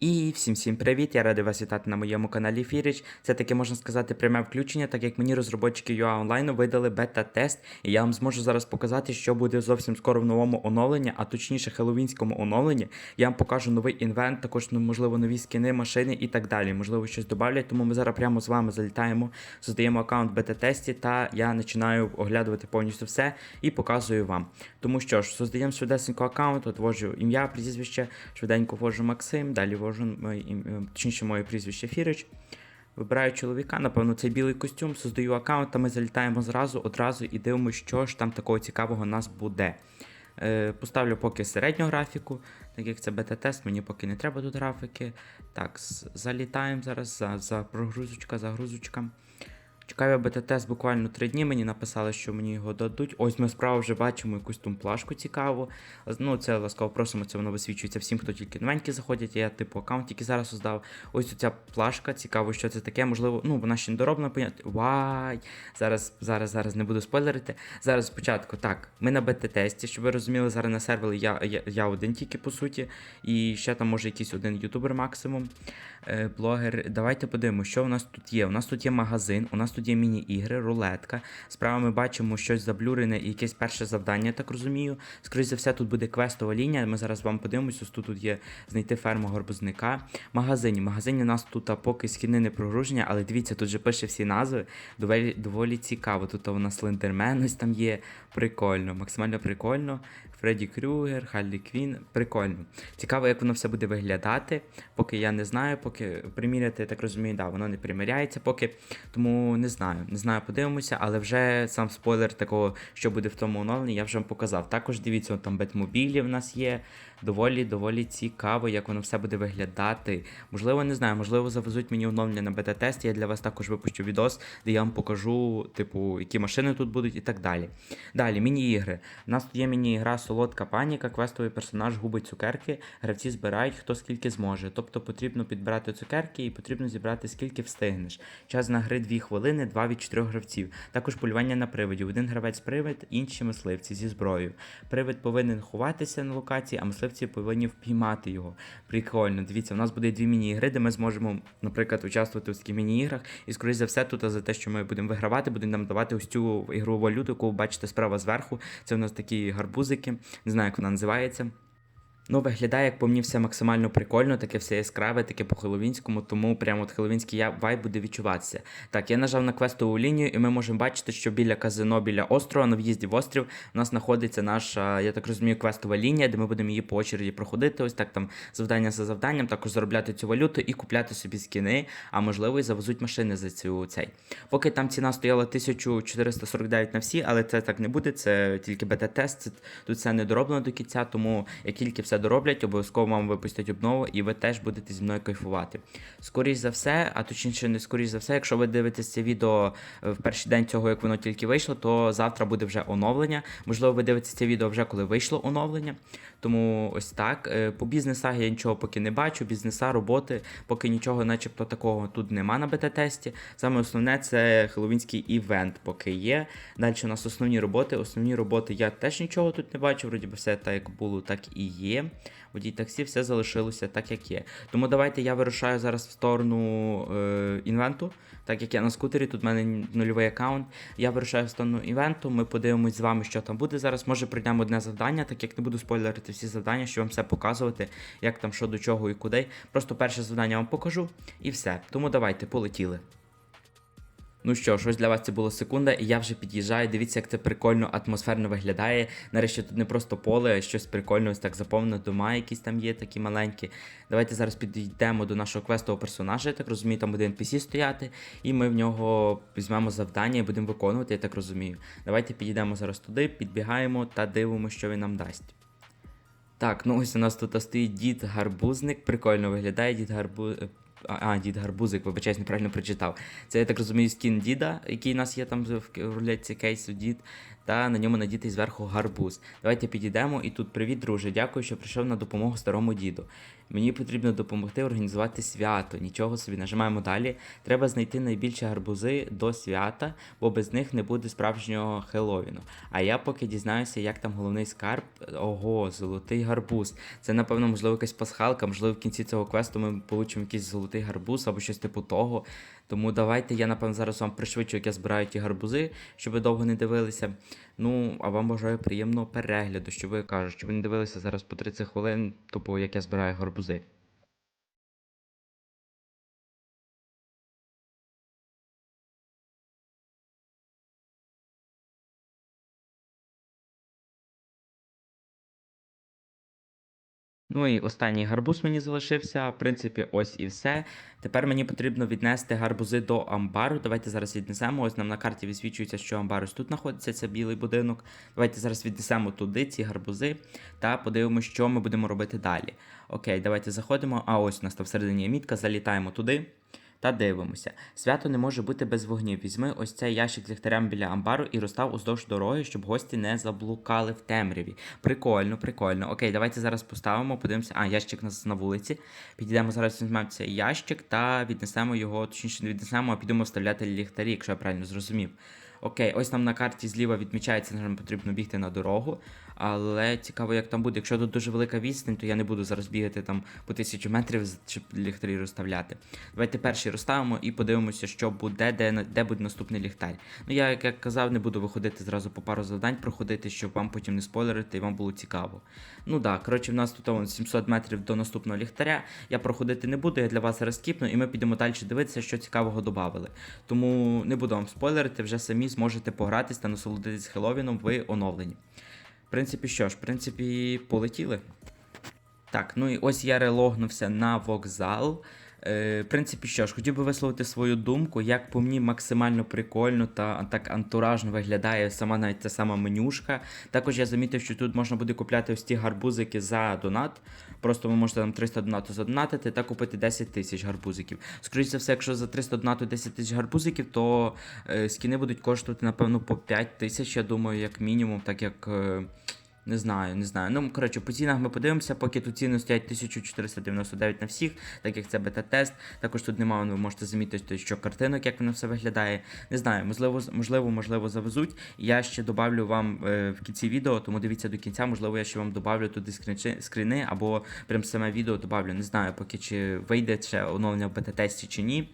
І всім всім привіт! Я радий вас вітати на моєму каналі Фіріч. Це таке можна сказати пряме включення, так як мені розробники UA онлайну видали бета-тест, і я вам зможу зараз показати, що буде зовсім скоро в новому оновленні, а точніше хеллоуінському оновленні. Я вам покажу новий інвент, також ну, можливо нові скини, машини і так далі. Можливо, щось додавлять. Тому ми зараз прямо з вами залітаємо, создаємо аккаунт бета-тесті, та я починаю оглядувати повністю все і показую вам. Тому що ж, создаємо швидесенько аккаунт, от вводжу ім'я, прізвище, швиденько вводжу Максим, далі вводжу моє, е, точніше моє прізвище Фірич. Вибираю чоловіка, напевно, цей білий костюм, создаю аккаунт, та ми залітаємо зразу, одразу і дивимося, що ж там такого цікавого нас буде. Е, поставлю поки середню графіку, так як це бета-тест, мені поки не треба тут графіки. Так, залітаємо зараз за, за прогрузочка, загрузочка. Чекаю бета-тест буквально 3 дні. Мені написали, що мені його дадуть. Ось ми справа вже бачимо якусь там плашку цікаву. Ну, це ласкаво просимо, це воно висвічується всім, хто тільки новенькі заходять. Я типу аккаунт тільки зараз создав. Ось ця плашка, цікаво, що це таке. Можливо, ну вона ще не доробна, поняття. Вай! Зараз, зараз, зараз не буду спойлерити. Зараз спочатку так. Ми на бета-тесті, щоб ви розуміли, зараз на сервері я, я, я один тільки по суті. І ще там може якийсь один ютубер максимум. Е, блогер. Давайте подивимося, що у нас тут є. У нас тут є магазин, у нас тут є міні-ігри, рулетка. Справа ми бачимо щось заблюрене і якесь перше завдання, я так розумію. Скоріше за все, тут буде квестова лінія. Ми зараз вам подивимося. Ось тут, є знайти ферму горбузника. Магазині. Магазині у нас тут поки східне не прогруження, але дивіться, тут же пише всі назви. Доволі, доволі цікаво. Тут у нас Слендермен ось там є. Прикольно, максимально прикольно. Фредді Крюгер, Халлі Квін. Прикольно. Цікаво, як воно все буде виглядати. Поки я не знаю, поки приміряти, я так розумію, да, воно не приміряється поки. Тому не знаю. Не знаю, подивимося, але вже сам спойлер такого, що буде в тому оновленні, я вже вам показав. Також дивіться, там Бетмобілі в нас є. Доволі, доволі цікаво, як воно все буде виглядати. Можливо, не знаю, можливо, завезуть мені оновлення на бета-тест. Я для вас також випущу відос, де я вам покажу, типу, які машини тут будуть і так далі. Далі, міні-ігри. У нас є міні-ігра Солодка паніка, квестовий персонаж губить цукерки. Гравці збирають хто скільки зможе. Тобто потрібно підбирати цукерки і потрібно зібрати скільки встигнеш. Час на гри 2 хвилини, 2 від 4 гравців. Також полювання на привидів. Один гравець привид, інші мисливці зі зброєю. Привид повинен ховатися на локації, а мисливці повинні впіймати його. Прикольно. Дивіться, у нас буде дві міні-ігри, де ми зможемо, наприклад, участвувати в таких міні-іграх. І скоріш за все, тут за те, що ми будемо вигравати, будемо нам давати ось цю ігрову валюту, яку ви бачите справа зверху. Це у нас такі гарбузики, не знаю, як вона називається. Ну, виглядає, як по мені, все максимально прикольно, таке все яскраве, таке по-хеловінському, тому прямо от хеловінський вайб буде відчуватися. Так, я нажав на квестову лінію, і ми можемо бачити, що біля казино, біля острова, на в'їзді в острів, у нас знаходиться наша, я так розумію, квестова лінія, де ми будемо її по очереді проходити. Ось так там завдання за завданням, також заробляти цю валюту і купляти собі скіни, а можливо і завезуть машини за цю цей. Поки там ціна стояла 1449 на всі, але це так не буде, це тільки бета-тест, тут все не дороблено до кінця, тому як тільки все дороблять, обов'язково вам випустять обнову, і ви теж будете зі мною кайфувати. Скоріше за все, а точніше, не скоріш за все, якщо ви дивитесь це відео е, в перший день цього, як воно тільки вийшло, то завтра буде вже оновлення. Можливо, ви дивитесь це відео вже коли вийшло оновлення. Тому ось так. Е, По бізнесах я нічого поки не бачу. Бізнеса, роботи, поки нічого, начебто, такого тут нема на бета-тесті. Саме основне це хеллоуінський івент, поки є. Далі у нас основні роботи. Основні роботи я теж нічого тут не бачу. Вроді би все так як було, так і є. Водій таксі все залишилося так, як є. Тому давайте я вирушаю зараз в сторону е, інвенту. Так як я на скутері, тут в мене нульовий аккаунт. Я вирушаю в сторону івенту. Ми подивимось з вами, що там буде зараз. Може пройдемо одне завдання, так як не буду спойлерити всі завдання, щоб вам все показувати, як там що до чого і куди. Просто перше завдання вам покажу і все. Тому давайте, полетіли. Ну що ж, ось для вас це було секунда, і я вже під'їжджаю. Дивіться, як це прикольно, атмосферно виглядає. Нарешті тут не просто поле, а щось прикольне, ось так заповнено, дома якісь там є, такі маленькі. Давайте зараз підійдемо до нашого квестового персонажа, я так розумію, там буде NPC стояти, і ми в нього візьмемо завдання і будемо виконувати, я так розумію. Давайте підійдемо зараз туди, підбігаємо та дивимося, що він нам дасть. Так, ну ось у нас тут стоїть дід гарбузник, прикольно виглядає дід гарбу... А, дід гарбузик, вибачаюсь, неправильно прочитав. Це я так розумію, скін діда, який у нас є там в рулетці кейсу дід. Та на ньому надітий зверху гарбуз. Давайте підійдемо і тут привіт, друже. Дякую, що прийшов на допомогу старому діду. Мені потрібно допомогти організувати свято. Нічого собі. Нажимаємо далі. Треба знайти найбільші гарбузи до свята, бо без них не буде справжнього Хеловіну. А я поки дізнаюся, як там головний скарб. Ого, золотий гарбуз. Це, напевно, можливо, якась пасхалка, можливо, в кінці цього квесту ми получимо якийсь золотий гарбуз або щось типу того. Тому давайте я, напевно, зараз вам пришвидшу, як я збираю ті гарбузи, щоб довго не дивилися. Ну, а вам бажаю приємного перегляду, що ви кажуть, що ви не дивилися зараз по 30 хвилин, тупо як я збираю гарбузи. Ну і останній гарбуз мені залишився. В принципі, ось і все. Тепер мені потрібно віднести гарбузи до амбару. Давайте зараз віднесемо. Ось нам на карті висвічується, що амбар ось тут знаходиться, це білий будинок. Давайте зараз віднесемо туди ці гарбузи та подивимося, що ми будемо робити далі. Окей, давайте заходимо. А ось у нас там всередині мітка, залітаємо туди. Та дивимося. Свято не може бути без вогнів. Візьми ось цей ящик з ліхтарем біля амбару і розстав уздовж дороги, щоб гості не заблукали в темряві. Прикольно, прикольно. Окей, давайте зараз поставимо, подивимося. А, ящик нас на вулиці. Підійдемо зараз, візьмемо цей ящик та віднесемо його, точніше не віднесемо, а підемо вставляти ліхтарі, якщо я правильно зрозумів. Окей, ось нам на карті зліва відмічається, що нам потрібно бігти на дорогу. Але цікаво, як там буде. Якщо тут дуже велика відстань, то я не буду зараз бігати там по тисячу метрів, щоб ліхтарі розставляти. Давайте перший розставимо і подивимося, що буде, де, де буде наступний ліхтар. Ну я, як я казав, не буду виходити зразу по пару завдань проходити, щоб вам потім не спойлерити і вам було цікаво. Ну так, коротше, в нас тут вон, 700 метрів до наступного ліхтаря. Я проходити не буду, я для вас зараз скіпну, і ми підемо далі дивитися, що цікавого додали. Тому не буду вам спойлерити, вже самі зможете погратись та насолодитись Хеловіном в оновленні. Принципі, що ж, в принципі, полетіли. Так, ну і ось я релогнувся на вокзал. Е, в принципі, що ж, хотів би висловити свою думку, як по мені максимально прикольно та так антуражно виглядає сама навіть ця сама менюшка. Також я замітив, що тут можна буде купляти ось ті гарбузики за донат. Просто ви можете там 300 донату задонатити та купити 10 тисяч гарбузиків. Скоріше за все, якщо за 300 донату 10 тисяч гарбузиків, то е, скіни будуть коштувати, напевно, по 5 тисяч, я думаю, як мінімум, так як. Е, не знаю, не знаю. Ну, коротше, по цінах ми подивимося, поки тут ціни стоять 1499 на всіх, так як це бета-тест. Також тут немає, ви можете замітити, що картинок, як воно все виглядає. Не знаю, можливо, можливо, можливо, завезуть. Я ще добавлю вам е, в кінці відео, тому дивіться до кінця. Можливо, я ще вам добавлю туди скріни або прям саме відео добавлю. Не знаю, поки чи вийде ще оновлення в бета-тесті чи ні.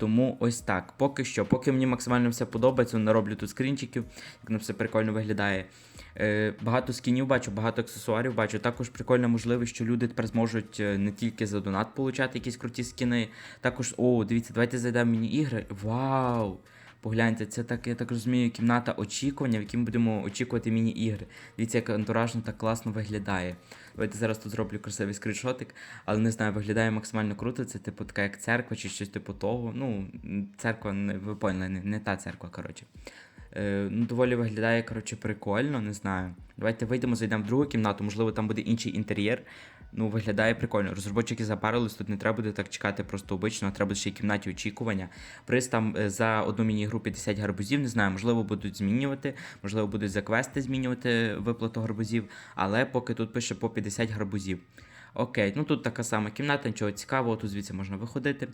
Тому ось так. Поки що, поки мені максимально все подобається, нароблю тут скрінчиків, як воно все прикольно виглядає. Е, багато скінів бачу, багато аксесуарів бачу. Також прикольна можливість, що люди тепер зможуть е, не тільки за донат получати якісь круті скіни. Також, о, дивіться, давайте зайдемо в міні-ігри. Вау! Погляньте, це так, я так розумію, кімната очікування, в якій ми будемо очікувати міні-ігри. Дивіться, як антуражно так класно виглядає. Давайте зараз тут зроблю красивий скріншотик, але не знаю, виглядає максимально круто. Це типу така як церква чи щось типу того. Ну, церква, ви поняли, не, не та церква, коротше. Е, ну, доволі виглядає, коротше, прикольно, не знаю. Давайте вийдемо, зайдемо в другу кімнату, можливо, там буде інший інтер'єр. Ну, виглядає прикольно. Розробники запарились, тут не треба буде так чекати просто обично, а треба ще й кімнаті очікування. Приз там е, за одну міні-гру 50 гарбузів, не знаю, можливо, будуть змінювати, можливо, будуть за квести змінювати виплату гарбузів, але поки тут пише по 50 гарбузів. Окей, ну тут така сама кімната, нічого цікавого, тут звідси можна виходити.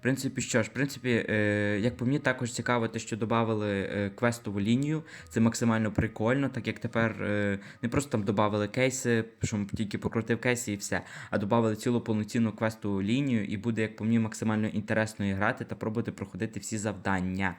В принципі, що ж, в принципі, е, як по мені, також цікаво те, що додали е, квестову лінію. Це максимально прикольно, так як тепер е, не просто там додали кейси, що тільки покрутив кейси і все, а додали цілу повноцінну квестову лінію, і буде, як по мені, максимально інтересно грати та пробувати проходити всі завдання.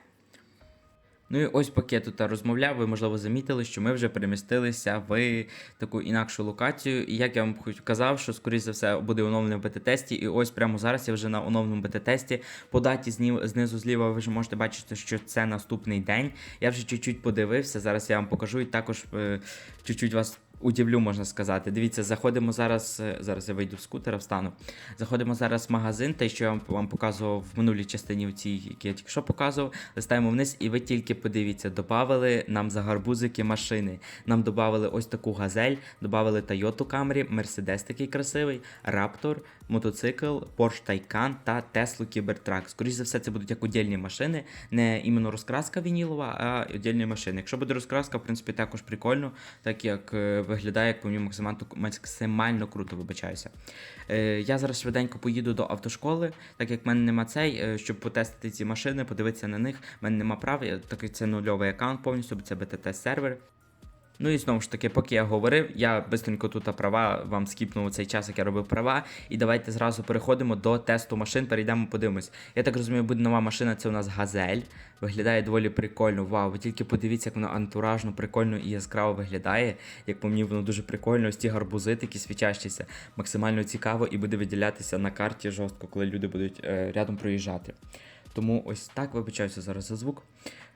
Ну і ось поки я тут розмовляв, ви можливо замітили, що ми вже перемістилися в таку інакшу локацію. І як я вам казав, що скоріш за все буде оновлено в бета-тесті. І ось прямо зараз я вже на оновленому бета-тесті. По даті знизу зліва ви вже можете бачити, що це наступний день. Я вже чуть-чуть подивився. Зараз я вам покажу і також е, чуть-чуть вас удивлю, можна сказати. Дивіться, заходимо зараз. е, Зараз я вийду з скутера, встану. Заходимо зараз в магазин, те, що я вам, показував в минулій частині, в цій, які я тільки що показував. Листаємо вниз, і ви тільки подивіться, додавали нам за гарбузики машини. Нам додавали ось таку газель, додавали Toyota Camry, Mercedes такий красивий, Raptor, мотоцикл, Porsche Taycan та Tesla Cybertruck. Скоріше за все, це будуть як удільні машини, не іменно розкраска вінілова, а удільні машини. Якщо буде розкраска, в принципі, також прикольно, так як е, виглядає, як по мені максимально, максимально круто, вибачаюся. Е, я зараз швиденько поїду до автошколи, так як в мене нема цей, е, щоб потестити ці машини, подивитися на них. В мене нема прав, так як це нульовий аккаунт повністю, бо це BTT сервер. Ну і знову ж таки, поки я говорив, я бистренько тут права вам скіпнув цей час, як я робив права. І давайте зразу переходимо до тесту машин, перейдемо, подивимось. Я так розумію, буде нова машина, це у нас газель. Виглядає доволі прикольно. Вау, ви тільки подивіться, як воно антуражно, прикольно і яскраво виглядає. Як по мені, воно дуже прикольно. Ось ті гарбузи такі свічащіся, максимально цікаво і буде виділятися на карті жорстко, коли люди будуть е, рядом проїжджати. Тому ось так вибачаюся зараз за звук.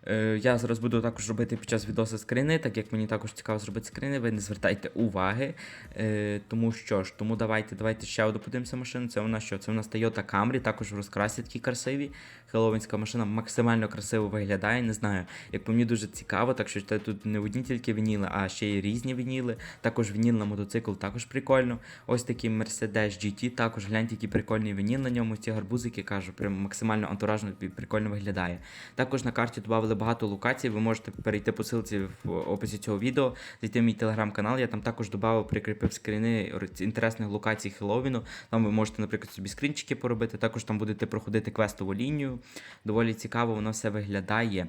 Е, я зараз буду також робити під час відоса скрини, так як мені також цікаво зробити скрини, ви не звертайте уваги. Е, тому що ж, тому давайте, давайте ще одну машину. Це у нас що? Це у нас Toyota Camry, також в розкрасі такі красиві. Хеллоуінська машина максимально красиво виглядає. Не знаю, як по мені дуже цікаво, так що це тут не одні тільки вініли, а ще й різні вініли. Також вініл на мотоцикл, також прикольно. Ось такий Mercedes GT, також гляньте, який прикольний вініл на ньому. Ці гарбузики кажу, прям максимально антуражно і прикольно виглядає. Також на карті додали багато локацій. Ви можете перейти по ссылці в описі цього відео, зайти в мій телеграм-канал. Я там також додав, прикріпив скріни інтересних локацій Хеллоуіну. Там ви можете, наприклад, собі скрінчики поробити. Також там будете проходити квестову лінію. Доволі цікаво, воно все виглядає.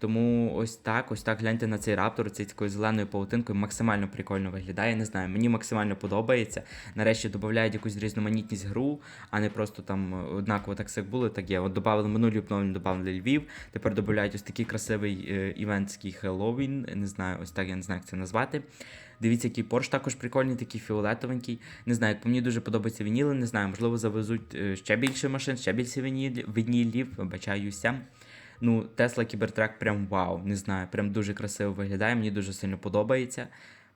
Тому ось так, ось так гляньте на цей раптор, цей такою зеленою павутинкою максимально прикольно виглядає. Не знаю, мені максимально подобається. Нарешті додають якусь різноманітність гру, а не просто там однаково так все було, так є. От додали минулі обновлення, додали Львів. Тепер додають ось такий красивий е, івентський Хеллоуін. Не знаю, ось так я не знаю, як це назвати. Дивіться, який Порш також прикольний, такий фіолетовенький. Не знаю, як мені дуже подобаються вініли, не знаю, можливо, завезуть е, ще більше машин, ще більше вінілів, вибачаюся. Ну, Тесла Кібертрек, прям вау, не знаю, прям дуже красиво виглядає, мені дуже сильно подобається.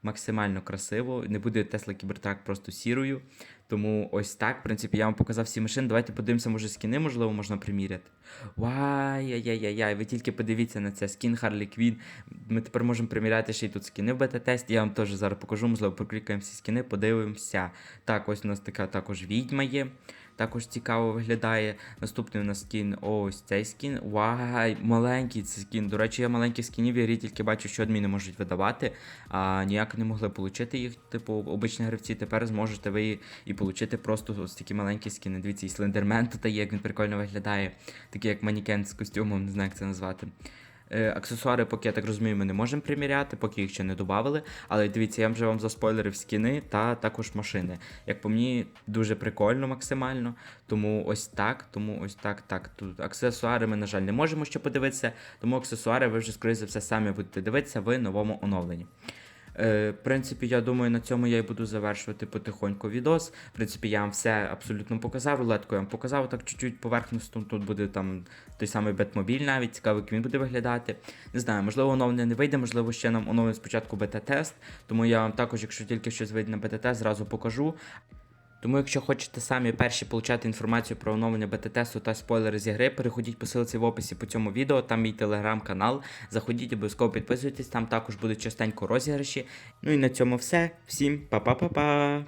Максимально красиво. Не буде Tesla Cybertruck просто сірою. Тому ось так, в принципі, я вам показав всі машини. Давайте подивимося, може, скіни, можливо, можна приміряти. Вай-яй-яй-яй, ви тільки подивіться на це. Скін Harley Quinn. Ми тепер можемо приміряти ще й тут скіни в бета-тесті. Я вам теж зараз покажу, можливо, проклікаємо всі скіни, подивимося. Так, ось у нас така також відьма є. Також цікаво виглядає. Наступний у нас скін. Ось цей скін. Вай, маленький цей скін. До речі, я маленьких скінів ігрі тільки бачу, що адміни можуть видавати, а ніяк не могли отримати їх, типу, обичні гравці. Тепер зможете ви і отримати просто ось такі маленькі скіни. Дивіться, і слендермен тут є, як він прикольно виглядає. Такий як манікен з костюмом, не знаю, як це назвати. Е, аксесуари, поки я так розумію, ми не можемо приміряти, поки їх ще не додали. Але дивіться, я вже вам заспойлерив скіни та також машини. Як по мені, дуже прикольно максимально. Тому ось так, тому ось так, так. Тут аксесуари ми, на жаль, не можемо ще подивитися, тому аксесуари ви вже, скоріше за все, самі будете дивитися в новому оновленні. Е, в принципі, я думаю, на цьому я і буду завершувати потихоньку відос. В принципі, я вам все абсолютно показав. Рулетку я вам показав так чуть-чуть поверхностно. Тут буде там той самий Бетмобіль навіть, цікаво, як він буде виглядати. Не знаю, можливо, оновлення не вийде, можливо, ще нам оновлення спочатку бета-тест. Тому я вам також, якщо тільки щось вийде на бета-тест, зразу покажу. Тому, якщо хочете самі перші получати інформацію про оновлення бета-тесту та спойлери з ігри, переходіть по ссылці в описі по цьому відео, там мій телеграм-канал. Заходіть, обов'язково підписуйтесь, там також будуть частенько розіграші. Ну і на цьому все. Всім па-па-па-па!